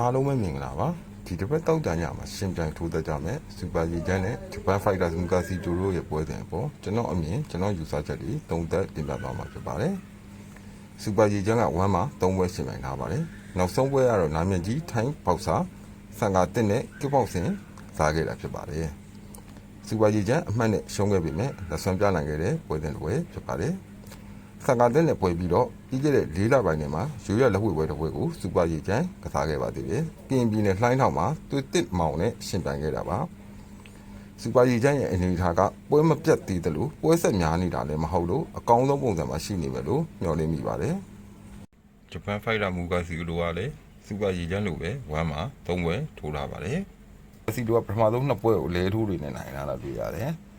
အားလုံးပဲမင်္ဂလာပါဒီတစ်ပတ်တောက်ကြညမှာရှင်ပြိုင်ထိုးသက်ကြမယ်စူပါရီဂျန်နဲ့ဂျပန်ဖိုက်တာမူကာစီတိုတို့ရဲ့ပွဲစဉ်အပေါ်ကျွန်တော်အမြင်ကျွန်တော်ယူဆချက်တွေတုံးသက်တင်ပြသွားမှာဖြစ်ပါတယ်စူပါရီဂျန်က1မှာ3ပွဲရှင်ပြိုင်ထားပါတယ်နောက်ဆုံးပွဲကတော့နာမည်ကြီးထိုင်းပေါက်စာဆန်ကာတစ်နဲ့ကစ်ပေါက်စင်စားခဲ့တာဖြစ်ပါတယ်စူပါရီဂျန်အမှတ်နဲ့ရှုံးခဲ့ပေမဲ့လက်ဆွမ်းပြနိုင်ခဲ့တဲ့ပွဲစဉ်တစ်ပွဲဖြစ်ပါတယ် ဆန်ကာတဲ့နဲ့ပွဲပြီးတော့ပြီးခဲ့တဲ့၄လပိုင်းထဲမှာရိုးရလက်ဝှေပွဲတစ်ပွဲကိုစူပါရီကျန်ကစားခဲ့ပါသေးတယ်။ပြင်ပြည်နယ်လှိုင်းထောင်မှာသူတစ်မောင်နဲ့ရှင်ပြိုင်ခဲ့တာပါ။စူပါရီကျန်ရဲ့အနေအထားကပွဲမပြတ်သေးတယ်လို့ပွဲဆက်များနေတာလည်းမဟုတ်လို့အကောင်းဆုံးပုံစံမှာရှိနေမယ်လို့မျှော်လင့်မိပါတယ်။ဂျပန်ဖိုက်တာမူကာစီလိုကလည်းစူပါရီကျန်လိုပဲဝမ်းမှာ၃ပွဲထိုးလာပါတယ်။စီလိုကပထမဆုံးနှစ်ပွဲကိုလဲထိုးတွေနဲ့နိုင်လာတာတွေ့ရတယ်။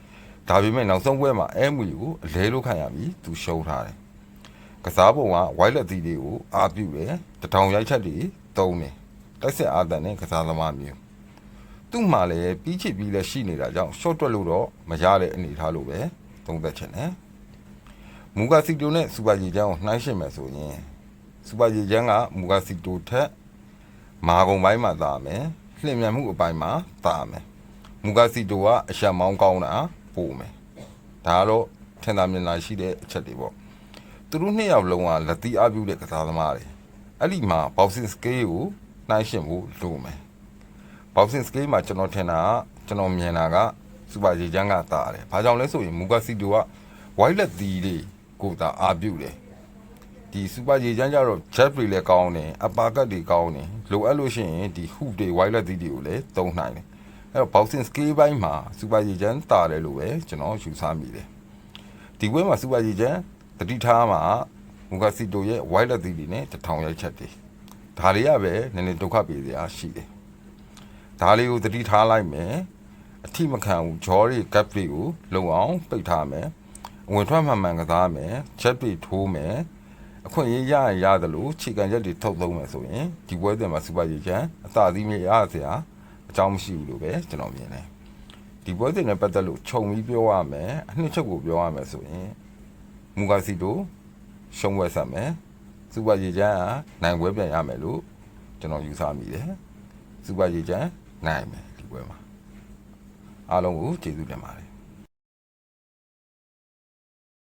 ဒါပေမဲ့နောက်ဆုံးပွဲမှာအဲမူကိုအလဲလို့ခံရပြီးသူရှုံးထားတယ်။ကစားပုံကဝိုင်းလက်သီးတွေကိုအာပြုတယ်တထောင်ရိုက်ချက်တွေတုံးတယ်တိုက်ဆက်အာတန်နဲ့ကစားသမားမျိုးသူ့မှာလည်းပြီးချစ်ပြီးလည်းရှိနေတာကြောင့် short တွက်လို့တော့မရတဲ့အနေအထားလို့ပဲသုံးသက်ချင်တယ်မူဂါစီတိုနဲ့စူပါဂျီချန်ကိုနှိုင်းရှင်းမယ်ဆိုရင်စူပါဂျီချန်ကမူဂါစီတိုထက်မာကုံပိုင်းမှာသာမယ်လှင်မြန်မှုအပိုင်းမှာသာမယ်မူဂါစီတိုကအရှံမောင်းကောင်းတာ ပို့မယ်ဒါကတော့ထင်သာမြင်သာရှိတဲ့အချက်တွေပေါ့သူတို့နှစ်ယောက်လုံးကလက်သီးအပြုတဲ့ကစားသမားတွေအဲ့ဒီမှာ boxing scale ကိုနှိုင်းယှဉ်ဖို့လိုမယ် boxing scale မှာကျွန်တော်ထင်တာကကျွန်တော်မြင်တာကစူပါဂျီချန်ကတားတယ်ဘာကြောင့်လဲဆိုရင်မူကာစီတိုက white လက်သီးတွေကိုသာအပြုတယ်ဒီစူပါဂျီချန်ကျတော့ jet တွေလည်းကောင်းတယ်အပါကတ်တွေကောင်းတယ်လိုအပ်လို့ရှိရင်ဒီ hook တွေ white လက်သီးတွေကိုလည်းသုံးနိုင်တယ် အဲ့တော့ boxing scale ဘိုင်းမှာစူပါဂျီချန်တားတယ်လို့ပဲကျွန်တော်ယူဆမိတယ်ဒီပွဲမှာစူပါဂျီချန်တတိထားမှာမူကာစီတိုရဲ့ white လက်သီးတွေနဲ့တထောင်ရိုက်ချက်တွေဒါတွေကပဲနည်းနည်းဒုက္ခပေးစရာရှိတယ်ဒါလေးကိုတတိထားလိုက်မယ်အထိမခံဘူးဂျော်ရီကပ်တွေကိုလုံအောင်ပိတ်ထားမယ်အဝင်ထွက်မှန်မှန်ကစားမယ်ချက်တွေထိုးမယ်အခွင့်အရေးရရင်ရတယ်လို့ခြေကန်ချက်တွေထုတ်သုံးမယ်ဆိုရင်ဒီပွဲတင်မှာစူပါဂျီချန်အသာစီးမြေရစရာ အကြောင်းမရှိဘူးလို့ပဲကျွန်တော်မြင်တယ်ဒီပွဲစဉ်နဲ့ပတ်သက်လို့ခြုံပြီးပြောရမယ်အနှစ်ချက်ကိုပြောရမယ်ဆိုရင်မူကာစီတိုရှုံးဝဲဆက်မယ်စူပါရီချန်ကနိုင်ပွဲပြန်ရမယ်လို့ကျွန်တော်ယူဆမိတယ်စူပါရီချန်နိုင်မယ်ဒီပွဲမှာအားလုံးကိုကျေးဇူးတင်ပါတယ်